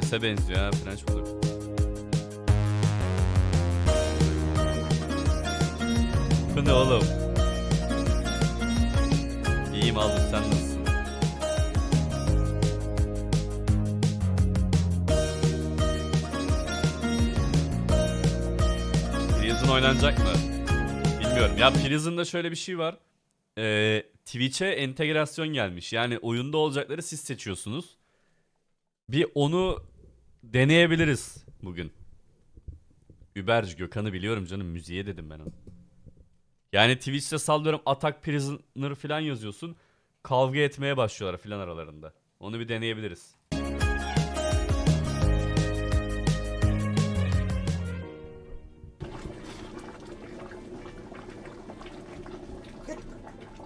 CS'e benziyor ha French Bulldog. Bu ne oğlum? İyiyim abi sen nasılsın? Prison oynanacak mı? Bilmiyorum. Ya Prison'da şöyle bir şey var. Ee, Twitch'e entegrasyon gelmiş. Yani oyunda olacakları siz seçiyorsunuz. Bir onu deneyebiliriz bugün. Überc Gökhan'ı biliyorum canım. Müziğe dedim ben onu. Yani Twitch'te sallıyorum Attack Prisoner falan yazıyorsun. Kavga etmeye başlıyorlar filan aralarında. Onu bir deneyebiliriz.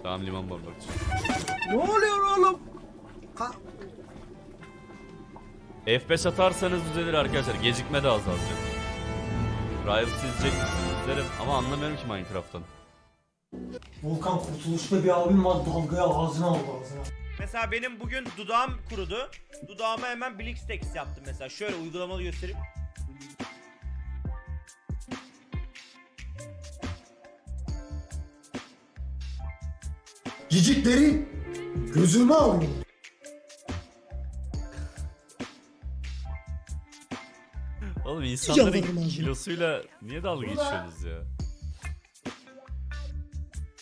Tamam liman bombardı. Ne oluyor oğlum? F5 atarsanız düzelir arkadaşlar. Gecikme de azalacak. Rival çizecek misiniz? Derim ama anlamıyorum ki Minecraft'tan. Volkan kurtuluşta bir abim var dalgaya ağzına aldı ağzına. Mesela benim bugün dudağım kurudu. Dudağıma hemen Blixtex yaptım mesela. Şöyle uygulamalı göstereyim. Cicikleri gözüme alıyor. Oğlum insanların ağzına. kilosuyla niye dalga geçiyorsunuz ya?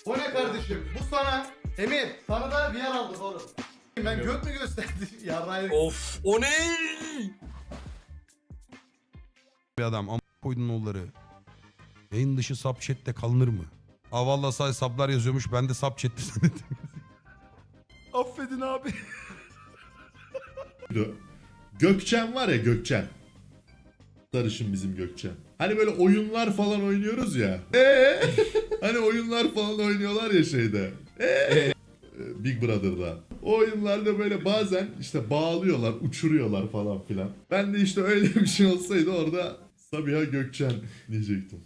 O ne kardeşim? Bu sana Emir sana da bir yer aldık oğlum. Ben göt mü gösterdim? Yarrayı. Of o ne? bir adam ama koydun oğulları. Yayın dışı sub chat'te kalınır mı? Aa valla sadece sablar yazıyormuş ben de sub chat'te zannettim. Affedin abi. Gökçen var ya Gökçen. Sarışın bizim Gökçen. Hani böyle oyunlar falan oynuyoruz ya. Ee? hani oyunlar falan oynuyorlar ya şeyde. Ee? Big Brother'da. O oyunlarda böyle bazen işte bağlıyorlar, uçuruyorlar falan filan. Ben de işte öyle bir şey olsaydı orada Sabiha Gökçen diyecektim.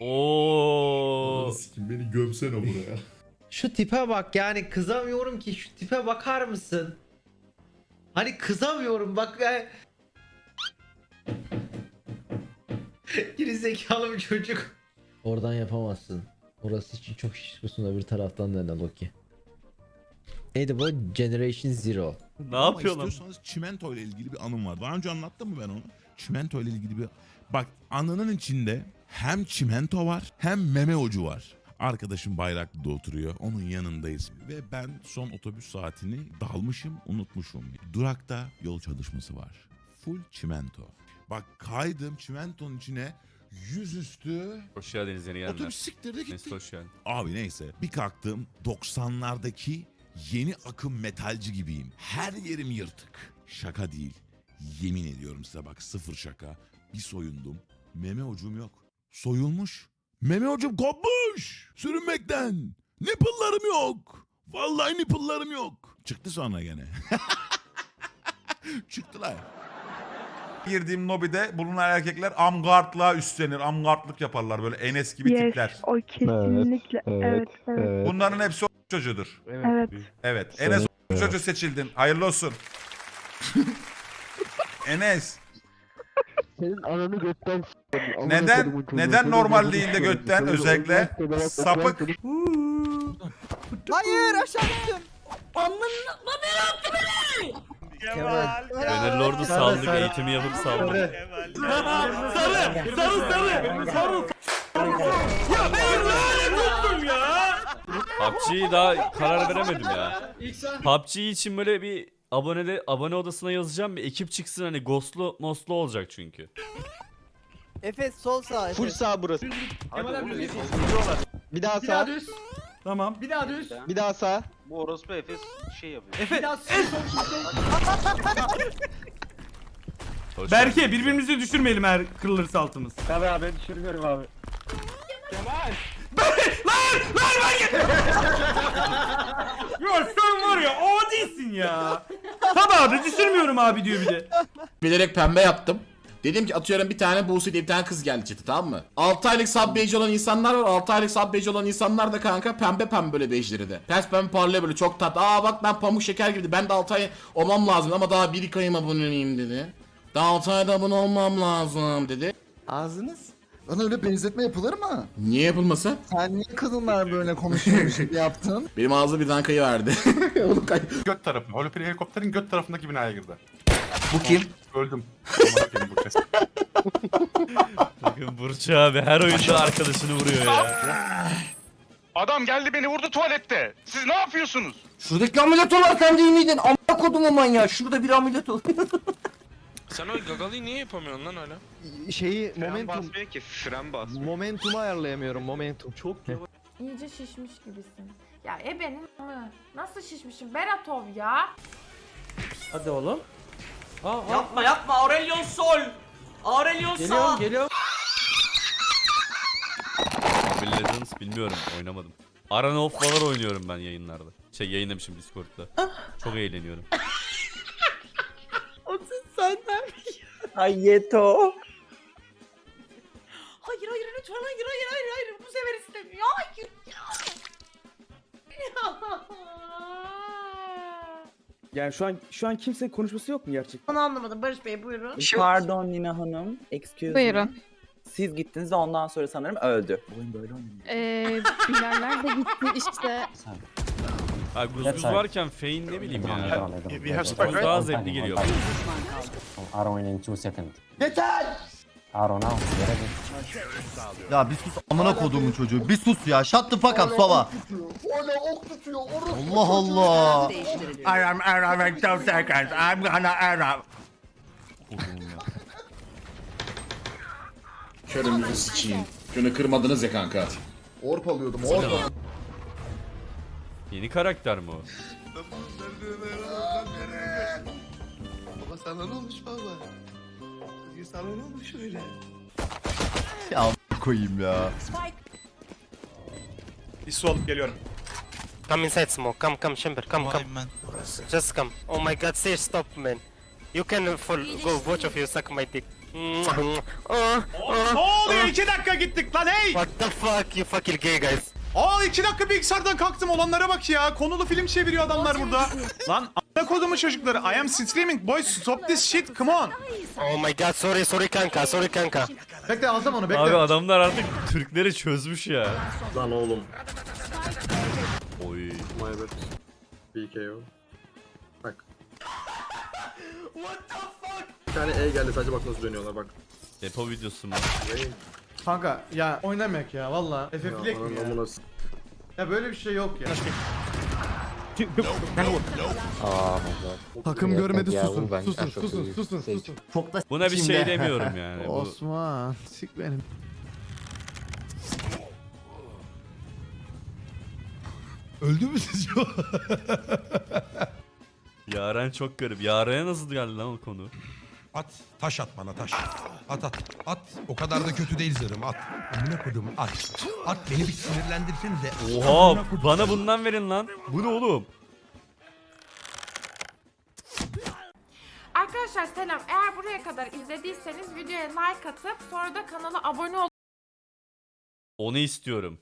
Oo. Sikim beni gömsene buraya. Şu tipe bak yani kızamıyorum ki şu tipe bakar mısın? Hani kızamıyorum bak ya. Geri zekalı bir çocuk. Oradan yapamazsın. Orası için çok şişkosun bir taraftan dene Loki. Neydi bu? Generation Zero. Ne Ama yapıyor lan? istiyorsanız çimento ile ilgili bir anım var. Daha önce anlattım mı ben onu? Çimento ile ilgili bir... Bak anının içinde hem çimento var hem meme ucu var. Arkadaşım Bayraklı'da oturuyor. Onun yanındayız. Ve ben son otobüs saatini dalmışım, unutmuşum. Durakta yol çalışması var. Full çimento. Bak kaydım çimentonun içine yüzüstü Hoş geldiniz yeni gelenler. otobüs siktirdi gitti. Mesut hoş geldin. Abi neyse bir kalktım 90'lardaki yeni akım metalci gibiyim. Her yerim yırtık. Şaka değil. Yemin ediyorum size bak sıfır şaka. Bir soyundum. Meme ucum yok. Soyulmuş. Meme ucum kopmuş. Sürünmekten. Nipple'larım yok. Vallahi nipple'larım yok. Çıktı sonra gene. Çıktılar. Girdiğim lobide bulunan erkekler amgardlığa üstlenir. Amgardlık yaparlar böyle Enes gibi Yes, tipler. o kesinlikle. Evet, evet, Bunların hepsi o çocuğudur. evet. Evet. Enes o çocuğu seçildin. Hayırlı olsun. Enes. Senin ananı götten Neden neden normal değil de götten özellikle sapık Hayır aşağı gittim. Kemal. Fener Lord'u saldık, eğitimi yapıp saldık. Kemal. Sarı sarı sarı sarı. PUBG'yi daha karar veremedim ya. PUBG için böyle bir abone abone odasına yazacağım bir ekip çıksın hani ghostlu moslu olacak çünkü. Efes sol sağ. Full sağ burası. Bir daha sağ. Tamam. Bir daha düz. Bir daha sağ. Bu orospu Efes şey yapıyor. Efes. Hoş Berke geldiniz. birbirimizi düşürmeyelim eğer kırılırsa altımız. Tabii abi düşürmüyorum abi. Ya sen var ya o değilsin ya. Tabii abi düşürmüyorum abi diyor bir de. Bilerek pembe yaptım. Dedim ki atıyorum bir tane Buse diye bir tane kız geldi chat'e tamam mı? 6 aylık sub beige olan insanlar var. 6 aylık sub beige olan insanlar da kanka pembe pembe böyle beige'leri de. Pes pembe parlıyor böyle çok tat. Aa bak ben pamuk şeker gibi. Ben de 6 ay olmam lazım ama daha 1 2 ayım aboneyim dedi. Daha 6 ayda abone olmam lazım dedi. Ağzınız? Bana öyle benzetme yapılır mı? Niye yapılması? Sen niye kadınlar böyle konuşuyormuş gibi yaptın? Benim ağzı bir dankayı verdi. Onu kay- Göt tarafı. Holopili helikopterin göt tarafındaki binaya girdi. Bu kim? Öldüm. Bakın Burç abi her oyunda arkadaşını vuruyor ya. Adam geldi beni vurdu tuvalette. Siz ne yapıyorsunuz? Şuradaki ameliyat olan sen değil miydin? Amına kodumu manyağı. Şurada bir ameliyat ol. Sen o gagalıyı niye yapamıyorsun lan öyle? Şeyi Fren momentum basmıyor ki fren bas. momentumu ayarlayamıyorum momentum. Çok İyice şişmiş gibisin. Ya ebenin mı? Nasıl şişmişim? Beratov ya. Hadi oğlum. Yapma yapma Aurelion Sol. Aurelion sağ. geliyorum. Mobile Legends bilmiyorum oynamadım. Arena of Valor oynuyorum ben yayınlarda. Şey yayınlamışım Discord'da. Çok eğleniyorum. Ay yeto. Yani şu an şu an kimsenin konuşması yok mu gerçekten? Onu anlamadım Barış Bey buyurun. Pardon Nina Hanım. Excuse Buyurun. Siz gittiniz de ondan sonra sanırım öldü. Oyun böyle oynanıyor. Eee Bilaller de gitti işte. Ha guzguz varken Fein ne bileyim ya. We have Guzguz daha zevkli geliyor. Yeter! Ya bir sus amına koduğumun çocuğu. Bir sus ya. Shut the fuck up Sova. Hala ok tutuyor. Allah Allah. I am Arab in two seconds. I'm gonna Arab. Körümüzü sıçayım. Şunu kırmadınız ya kanka. Orp alıyordum orp. Yeni karakter mi o? Baba sana ne olmuş baba? Sana ne olmuş öyle? Ya koyayım ya. Bir su alıp geliyorum. Come inside smoke. Come come chamber. Come come. Just come. Oh my god, say stop man. You can fall, go both of you suck my dick. Oh, Ne oluyor? İki dakika gittik lan hey! what the fuck you fucking gay guys. Aa iki dakika bilgisayardan kalktım olanlara bak ya. Konulu film çeviriyor adamlar burada. Lan a**a kodumu çocukları. I am streaming boys stop this shit come on. Oh my god, sorry sorry kanka, sorry kanka. Bekle alsam onu bekle. Abi adamlar artık Türkleri çözmüş ya. Lan oğlum. Oy. BKO. Bak. Bir tane E geldi sadece bak nasıl dönüyorlar bak. Depo videosu mu? Kanka ya oynamak ya valla. FF'lek mi ya? Ya böyle bir şey yok ya. Takım görmedi susun. Susun susun susun susun. Çok da Buna bir şey demiyorum yani. Bu Osman sik benim. Öldü mü sizce o? Yaren çok garip. Yaren'e nasıl geldi lan o konu? At. Taş at bana taş. At at. At. O kadar da kötü değil zırhım. At. Amına kodum at. At beni bir sinirlendirsenize. Oha bana bundan verin lan. Bu ne oğlum? Arkadaşlar selam. Eğer buraya kadar izlediyseniz videoya like atıp sonra da kanala abone ol. Onu istiyorum.